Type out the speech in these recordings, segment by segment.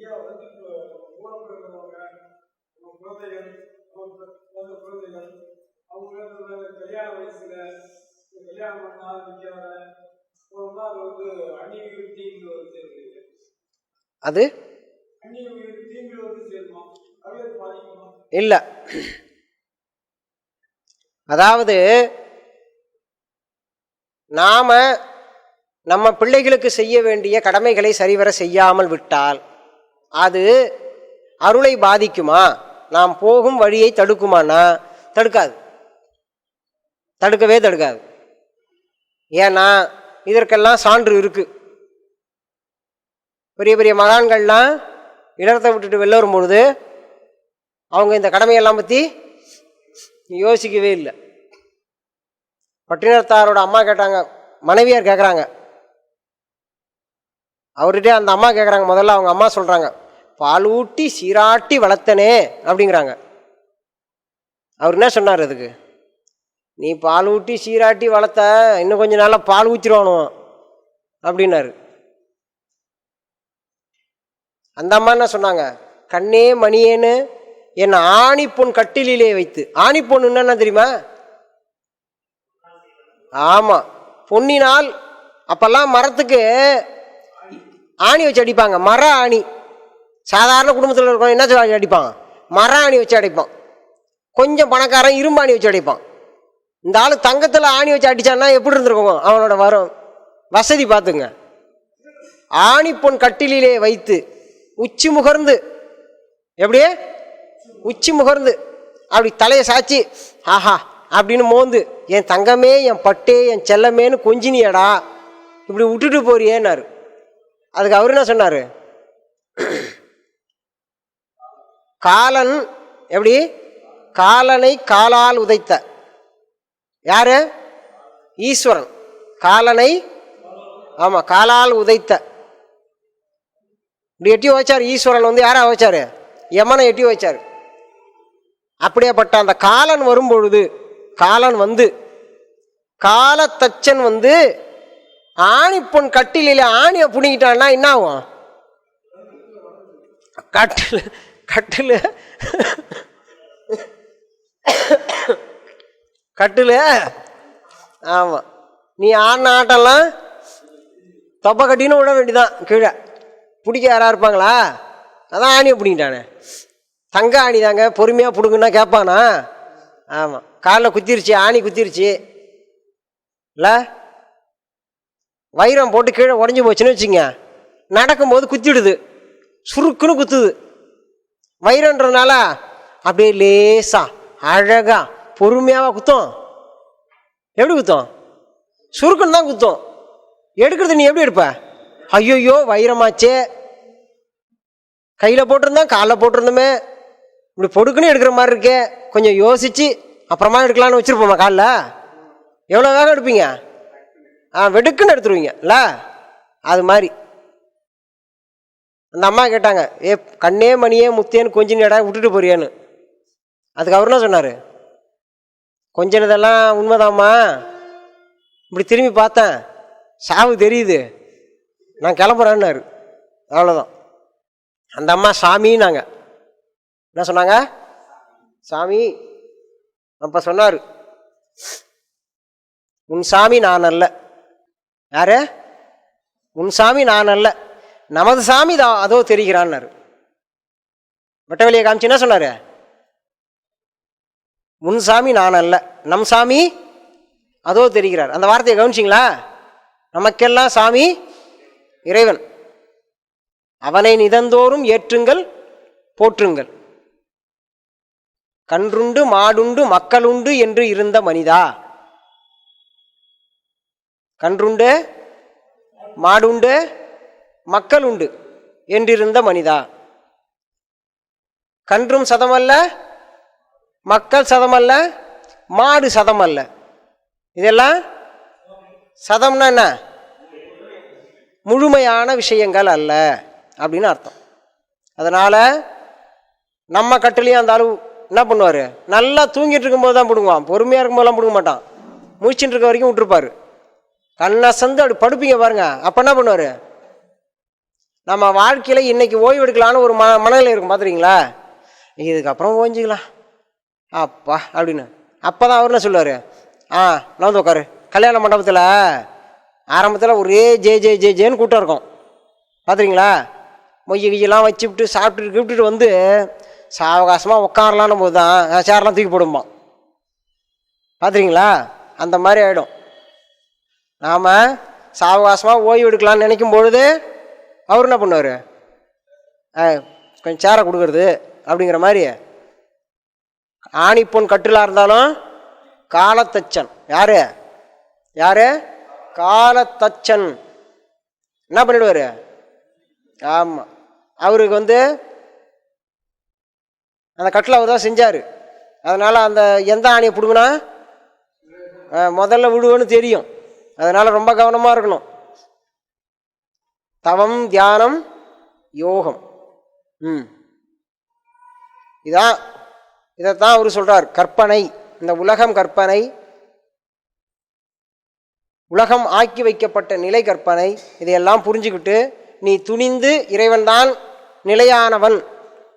ஐயா வந்து ஊனம் இருக்கிறவங்க நம்ம குழந்தைகள் அவங்க பிறந்த குழந்தைகள் அவங்க கல்யாண வயசுல கல்யாணம் பண்ண போனோம்னா அது வந்து அந்நிய தீங்கு வந்து சேருது அது? அந்நிய தீங்கு வந்து சேருமா? அது பாதிக்குமா? இல்லை. அதாவது நாம நம்ம பிள்ளைகளுக்கு செய்ய வேண்டிய கடமைகளை சரிவர செய்யாமல் விட்டால் அது அருளை பாதிக்குமா? நாம் போகும் வழியை தடுக்குமானா தடுக்காது. தடுக்கவே தடுக்காது. ஏன்னா இதற்கெல்லாம் சான்று இருக்கு. பெரிய பெரிய மகான்கள்லாம் இடத்தை விட்டுட்டு வெளில வரும்பொழுது அவங்க இந்த கடமையெல்லாம் பற்றி யோசிக்கவே இல்லை. பட்டினத்தாரோட அம்மா கேட்டாங்க மனைவியார் கேட்குறாங்க அவர்கிட்ட அந்த அம்மா கேட்குறாங்க முதல்ல அவங்க அம்மா சொல்கிறாங்க பாலூட்டி சீராட்டி வளர்த்தனே அப்படிங்கிறாங்க. அவர் என்ன சொன்னார் அதுக்கு? நீ பால் ஊட்டி சீராட்டி வளர்த்த இன்னும் கொஞ்ச நாளாக பால் ஊற்றிடுவானோ அப்படின்னாரு. அந்த அம்மா என்ன சொன்னாங்க? கண்ணே மணியேன்னு என் ஆணிப்பொன் கட்டிலிலே வைத்து. ஆணிப்பொன் என்னென்ன தெரியுமா? ஆமாம் பொன்னினால் அப்போல்லாம் மரத்துக்கு ஆணி வச்சு அடிப்பாங்க. மர ஆணி. சாதாரண குடும்பத்தில் இருக்கிறவன் என்ன சொல்லி அடிப்பான். மர ஆணி வச்சு அடிப்பான். கொஞ்சம் பணக்காரன் இரும்பு ஆணி வச்சு அடிப்பான். இந்த ஆள் தங்கத்தில் ஆணி வச்சு அடித்தான்னா எப்படி இருந்திருக்கும்? அவனோட வரும். வசதி பார்த்துங்க. பொன் கட்டிலேயே வைத்து உச்சி முகர்ந்து. எப்படியே? உச்சி முகர்ந்து. அப்படி தலையை சாச்சி ஆஹா அப்படின்னு மோந்து என் தங்கமே என் பட்டே என் செல்லமேன்னு கொஞ்சினியடா. இப்படி விட்டுட்டு போறியேன்னாரு. அதுக்கு அவர் என்ன சொன்னார்? காலன் எப்படி? காலனை காலால் உதைத்த. யாரு? ஈஸ்வரன். காலனை ஆமாம் காலால் உதைத்த. இப்படி எட்டி வச்சார் ஈஸ்வரன் வந்து யாரா வச்சாரு யமனை எட்டி வச்சார் அப்படியேப்பட்ட அந்த காலன் வரும்பொழுது காலன் வந்து காலத்தச்சன் வந்து ஆணிப்பொன் கட்டிலில் ஆணியை பிடிங்கிட்டான்னா என்ன ஆகும்? கட்டில் கட்டில். கட்டில். ஆமாம் நீ ஆடின ஆட்டெல்லாம் தொப்பை கட்டின்னு விட வேண்டிதான் கீழே. பிடிக்க யாராக இருப்பாங்களா? அதான் ஆணியை பிடிங்கிட்டானே. தங்க ஆணி தாங்க பொறுமையாக பிடுங்கன்னா கேட்பானா? ஆமாம் காலில் குத்திருச்சு ஆணி குத்திருச்சு. இல்லை? வைரம் போட்டு கீழே உடஞ்சி போச்சுன்னு வச்சுங்க நடக்கும்போது குத்திடுது. சுருக்குன்னு குத்துது. வைரன்றதுனால அப்படியே லேசா அழகா பொறுமையாக குத்தும். எப்படி குத்தும்? சுருக்குன்னு தான் குத்தும். எடுக்கிறது நீ எப்படி எடுப்ப? ஐயோயோ வைரமாச்சே. கையில் போட்டிருந்தேன் காலில் போட்டிருந்தோமே. இப்படி பொடுக்குன்னு எடுக்கிற மாதிரி இருக்கே. கொஞ்சம் யோசிச்சு அப்புறமா எடுக்கலான்னு வச்சுருப்போமா காலில்? எவ்வளோ வேகம் எடுப்பீங்க? ஆ வெடுக்குன்னு எடுத்துருவீங்கல்ல அது மாதிரி. அந்த அம்மா கேட்டாங்க ஏ கண்ணே மணியே முத்தேன்னு கொஞ்சம் இடம் விட்டுட்டு போறியான்னு. அதுக்கு அவர் என்ன சொன்னார்? கொஞ்சினதெல்லாம் உண்மைதாம்மா. இப்படி திரும்பி பார்த்தேன். சாவு தெரியுது. நான் கிளம்புறேன்னாரு. அவ்வளோதான் அந்த அம்மா சாமின்னாங்க. என்ன சொன்னாங்க? சாமி அப்போ சொன்னார் உன் சாமி நான் அல்ல. யாரு? உன் சாமி நான் அல்ல. நமது சாமி தான் அதோ தெரிகிறான்னாரு. வெட்டவெளியை காமிச்சு என்ன சொன்னார்? முன் சாமி நான் அல்ல நம் சாமி அதோ தெரிகிறார். அந்த வார்த்தையை கவனிச்சிங்களா? நமக்கெல்லாம் சாமி இறைவன். அவனை நிதந்தோறும் ஏற்றுங்கள் போற்றுங்கள். கன்றுண்டு மாடுண்டு மக்களுண்டு என்று இருந்த மனிதா? கன்றுண்டு மாடுண்டு மக்கள் உண்டு என்றிருந்த மனிதா. கன்றும் சதமல்ல மக்கள் சதமல்ல மாடு சதமல்ல. இதெல்லாம் சதம்னா என்ன? முழுமையான விஷயங்கள் அல்ல அப்படின்னு அர்த்தம். அதனால் நம்ம கட்டிலையும் அந்த அளவு என்ன பண்ணுவார்? நல்லா தூங்கிட்டு இருக்கும்போது தான் பிடுங்குவான். பொறுமையாக இருக்கும்போதெல்லாம் பிடுங்க மாட்டான். முடிச்சுட்டு இருக்க வரைக்கும் விட்டுருப்பார். கண்ணை சந்து அப்படி படுப்பீங்க பாருங்க. அப்போ என்ன பண்ணுவார்? நம்ம வாழ்க்கையில் இன்றைக்கி ஓய்வு எடுக்கலான்னு ஒரு ம மனநிலை இருக்கும் பார்த்துறீங்களா இதுக்கப்புறம் ஓஞ்சிக்கலாம் அப்பா அப்படின்னு. அப்போ தான் அவர் என்ன சொல்லுவார். ஆ நான் உட்காரு கல்யாண மண்டபத்தில் ஆரம்பத்தில் ஒரே ஜே ஜே ஜே ஜேன்னு கூட்டம் இருக்கும். பார்த்துறீங்களா மொய்ய கையெல்லாம் வச்சுவிட்டு சாப்பிட்டுட்டு கிப்பிட்டுட்டு வந்து சாவகாசமாக உட்காரலான்னு போது தான் சேர்லாம் தூக்கி போடும்போம் பார்த்துறீங்களா அந்த மாதிரி ஆகிடும் நாம் சாவகாசமாக ஓய்வு எடுக்கலாம்னு நினைக்கும் பொழுது அவர் என்ன பண்ணுவார்? கொஞ்சம் சேரை கொடுக்கறது அப்படிங்கிற மாதிரி. ஆணி பொன் கட்டிலாக இருந்தாலும் காலத்தச்சன். யார்? யார்? காலத்தச்சன். என்ன பண்ணிடுவார்? ஆமாம் அவருக்கு வந்து அந்த கட்டில் அவர் தான் செஞ்சார். அதனால் அந்த எந்த ஆணியை பிடுங்கினா முதல்ல விடுவோன்னு தெரியும். அதனால் ரொம்ப கவனமாக இருக்கணும். தவம் தியானம் யோகம். ம். இதான் இதைத்தான் அவர் சொல்கிறார் கற்பனை இந்த உலகம் கற்பனை உலகம் ஆக்கி வைக்கப்பட்ட நிலை கற்பனை இதையெல்லாம் புரிஞ்சுக்கிட்டு நீ துணிந்து இறைவன்தான் நிலையானவன்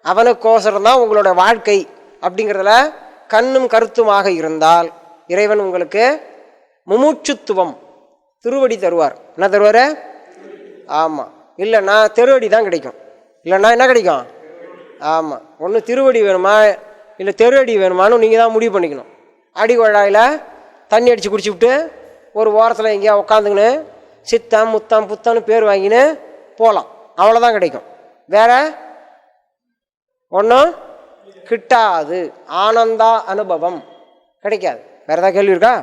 அவனுக்கோசரம்தான் உங்களோட வாழ்க்கை அப்படிங்கிறதுல கண்ணும் கருத்துமாக இருந்தால் இறைவன் உங்களுக்கு முமூச்சுத்துவம் திருவடி தருவார். என்ன தருவார்? ஆமாம் இல்லைன்னா தெருவடி தான் கிடைக்கும். இல்லைன்னா என்ன கிடைக்கும்? ஆமாம் ஒன்று திருவடி வேணுமா? இல்லை தெருவடி வேணுமான்னு நீங்கள் தான் முடிவு பண்ணிக்கணும். அடி குழாயில் தண்ணி அடித்து குடிச்சுவிட்டு ஒரு ஓரத்தில் எங்கேயா உட்காந்துக்கின்னு சித்தம் முத்தம் புத்தம்னு பேர் வாங்கின்னு போகலாம் அவ்வளோதான் கிடைக்கும். வேறு? ஒன்றும் கிட்டாது. ஆனந்தா அனுபவம். கிடைக்காது. வேறு ஏதாவது கேள்வி இருக்கா?